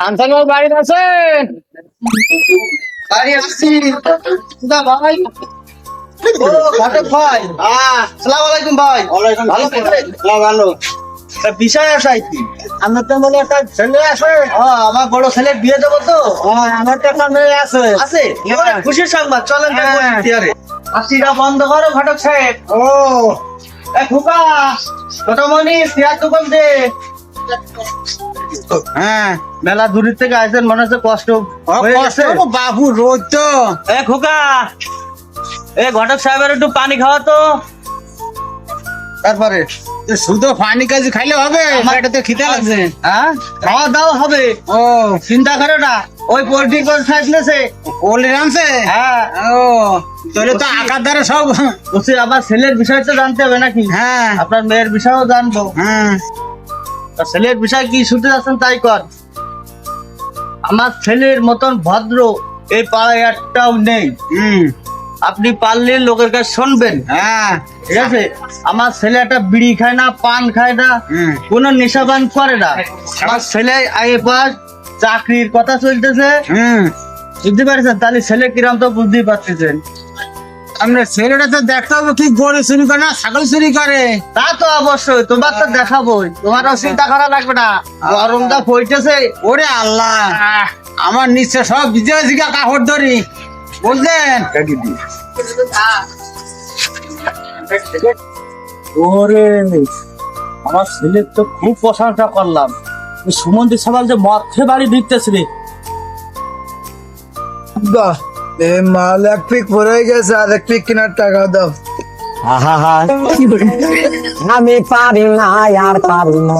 Answer বাবু বাড়িতে আছেন? বাড়ি আসছি। দা ভাই। ঘটক ভাই। হ্যাঁ। আলাইকুম ভাই। ভালো ভালো। বিষয় আসাই আমার তো বলে একটা ছেলে আছে। আমার বড় ছেলের বিয়ে দেবো তো? আমার তো একটা মেয়ে আছে। আছে? হ্যাঁ। খুশির সংবাদ চলেন হ্যাঁ। আসিটা বন্ধ করো ঘটক সাহেব। ও। এ খুকা ছোটমণি চেয়ার দোকান দে। হ্যাঁ মেলা দূরের থেকে আসছেন মনে হচ্ছে কষ্ট বাবু রোজ তো। এ খোকা! এ ঘটক সাহেবের একটু পানি খাওয়া তো। তারপরে শুধু পানি কাজ খাইলে হবে এটা তো খিদে লাগছে। হ্যাঁ খাওয়া দাওয়া হবে। ও। চিন্তা করো না ওই পোল্ট্রি করে থাকলেছে ওলে রামছে হ্যাঁ। ও তাহলে তো আকার দ্বারা সব বলছি আমার ছেলের বিষয় তো জানতে হবে নাকি? হ্যাঁ। আপনার মেয়ের বিষয়ও জানব। হ্যাঁ। ছেলের বিষয় কি শুনতে যাচ্ছেন তাই কর আমার ছেলের মতন ভদ্র এই পাড়ায় একটাও নেই। হুম। আপনি পারলে লোকের কাছে শুনবেন। হ্যাঁ। ঠিক আছে? আমার ছেলে একটা বিড়ি খায় না পান খায় না কোনো নেশাবান করে না। আমার ছেলে আগে পাস চাকরির কথা চলতেছে। হুম। বুঝতে পারছেন? তাহলে ছেলে কিরাম তো বুঝতেই পারতেছেন। আমরা ছেলেটা তো দেখতে হবে কি গরু চুরি করে না ছাগল চুরি করে। তা তো অবশ্যই তোমার তো দেখাবোই। তোমারও চিন্তা করা লাগবে না। গরমটা পড়তেছে। ওরে আল্লাহ আমার নিশ্চয় সব বিজয় জিগা কাপড় ধরি। বুঝলেন? ওরে আমার ছেলের তো খুব প্রশংসা করলাম। সুমন্তি সবাল যে মদ বাড়ি ঢুকতেছে রে। বাহ। এ মাল এক পিক পরে গেছে আর এক পিক কেনার টাকা দাও আমি পারি না আর পারি না